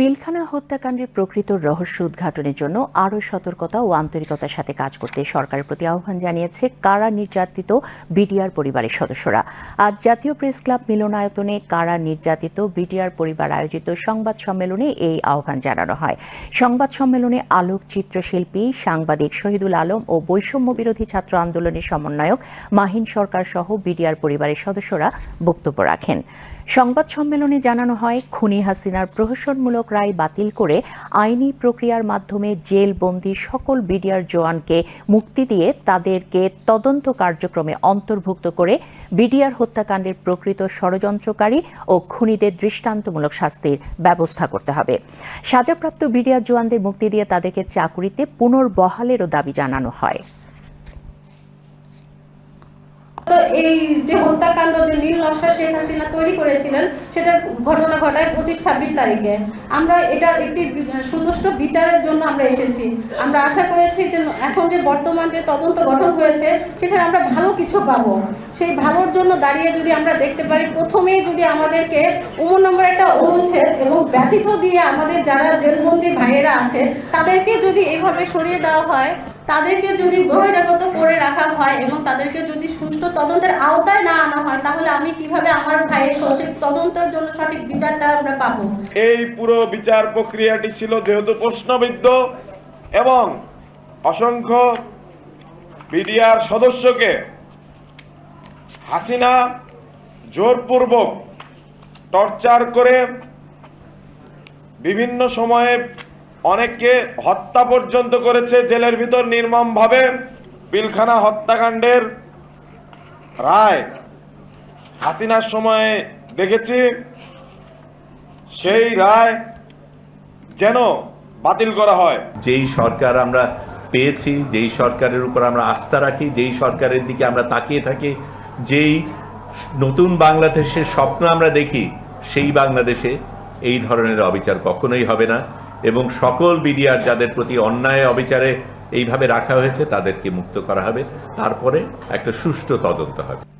পিলখানা হত্যাকাণ্ডের প্রকৃত রহস্য উদ্ঘাটনের জন্য আরও সতর্কতা ও আন্তরিকতার সাথে কাজ করতে সরকারের প্রতি আহ্বান জানিয়েছে কারা নির্যাতিত বিডিআর পরিবারের সদস্যরা। আজ জাতীয় প্রেস ক্লাব মিলনায়তনে কারা নির্যাতিত বিডিআর পরিবার আয়োজিত সংবাদ সম্মেলনে এই আহ্বান জানানো হয়। সংবাদ সম্মেলনে আলোক চিত্রশিল্পী, সাংবাদিক শহীদুল আলম ও বৈষম্য বিরোধী ছাত্র আন্দোলনের সমন্বয়ক মাহিন সরকার সহ বিডিআর পরিবারের সদস্যরা বক্তব্য রাখেন। সংবাদ সম্মেলনে জানানো হয়, খুনি হাসিনার প্রহসনমূলক রায় বাতিল করে আইনি প্রক্রিয়ার মাধ্যমে জেলবন্দি সকল বিডিআর জওয়ানকে মুক্তি দিয়ে তাদেরকে তদন্ত কার্যক্রমে অন্তর্ভুক্ত করে বিডিআর হত্যাকাণ্ডের প্রকৃত ষড়যন্ত্রকারী ও খুনিদের দৃষ্টান্তমূলক শাস্তির ব্যবস্থা করতে হবে। সাজাপ্রাপ্ত বিডিআর জওয়ানদের মুক্তি দিয়ে তাদেরকে চাকুরিতে পুনর্বহালেরও দাবি জানানো হয়। এই যে হত্যাকাণ্ড যে নীল নকশা শেখ হাসিনা তৈরি করেছিলেন, সেটার ঘটনা ঘটায় পঁচিশ ছাব্বিশ তারিখে। আমরা এটার একটি সুদৃষ্ট বিচারের জন্য আমরা এসেছি। আমরা আশা করেছি যে এখন যে বর্তমান যে তদন্ত গঠন হয়েছে, সেখানে আমরা ভালো কিছু পাবো। সেই ভালোর জন্য দাঁড়িয়ে যদি আমরা দেখতে পারি, প্রথমেই যদি আমাদেরকে উমর নম্বর একটা অনুচ্ছেদ এবং ব্যতীত দিয়ে আমাদের যারা জেলবন্দি ভাইয়েরা আছে, তাদেরকে যদি এইভাবে সরিয়ে দেওয়া হয় তাদেরকে যদি বহিরাগত করে রাখা হয় এবং তাদেরকে যদি সুষ্ঠু তদন্তের আওতায় না আনা হয়, তাহলে আমি কীভাবে আমার ভাইয়ের সঠিক তদন্তের জন্য সঠিক বিচারটা আমরা পাবো? এই পুরো বিচার প্রক্রিয়াটি ছিল যেহেতু প্রশ্নবিদ্ধ এবং অসংখ্য বিডিআর সদস্যকে হাসিনা জোরপূর্বক টর্চার করে বিভিন্ন সময়ে অনেককে হত্যা পর্যন্ত করেছে জেলের ভিতর নির্মমভাবে। পিলখানা হত্যাকাণ্ডের রায় হাসিনার সময়ে দেখেছি। সেই রায় যেন বাতিল করা হয়। যেই সরকার আমরা পেয়েছি, যেই সরকারের উপর আমরা আস্থা রাখি, যেই সরকারের দিকে আমরা তাকিয়ে থাকি, যেই নতুন বাংলাদেশের স্বপ্ন আমরা দেখি, সেই বাংলাদেশে এই ধরনের অবিচার কখনোই হবে না। এবং সকল বিডিআর যাদের প্রতি অন্যায় অবিচারে এইভাবে রাখা হয়েছে, তাদেরকে মুক্ত করা হবে। তারপরে একটা সুষ্ঠু তদন্ত হবে।